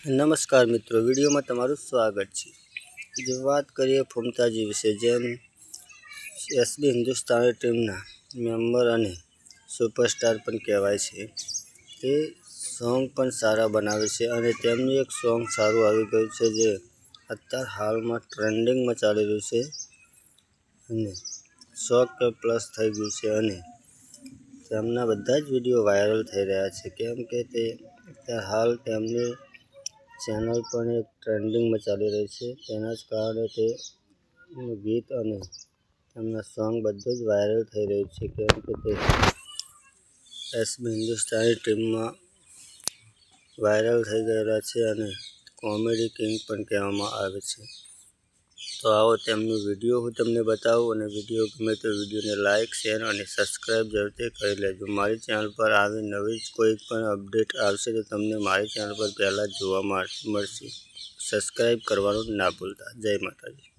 નમસ્કાર મિત્રો, વિડીયોમાં તમારું સ્વાગત છે. જે વાત કરીએ ફૂમતાજી વિશે, જેમ એસબી હિન્દુસ્તાની ટીમના મેમ્બર અને સુપરસ્ટાર પણ કહેવાય છે, તે સોંગ પણ સારા બનાવે છે અને તેમનું એક સોંગ સારું આવી ગયું છે જે અત્યારે હાલમાં ટ્રેન્ડિંગમાં ચાલી રહ્યું છે અને સો કે પ્લસ થઈ ગયું છે અને તેમના બધા જ વીડિયો વાયરલ થઈ રહ્યા છે. કેમ કે તે હાલ તેમની ચેનલ પણ એક ટ્રેન્ડિંગમાં ચાલી રહી છે. તેના જ કારણે તે ગીત અને તેમના સોંગ બધું જ વાયરલ થઈ રહ્યું છે. કેમ કે તે એસબી હિન્દુસ્તાની ટીમમાં વાયરલ થઈ ગયેલા છે અને કોમેડી કિંગ પણ કહેવામાં આવે છે. તો આવો તેમની વીડિયો હું તમને બતાવું અને વીડિયો ગમે તો વિડીયોને લાઇક, શેર અને સબસ્ક્રાઈબ જરૂરથી કરી લેજો. મારી ચેનલ પર આવી નવી કોઈ પણ અપડેટ આવશે તો તમને મારી ચેનલ પર પહેલાં જ જોવા મળ- મળશે. સબસ્ક્રાઈબ કરવાનું ના ભૂલતા. જય માતાજી.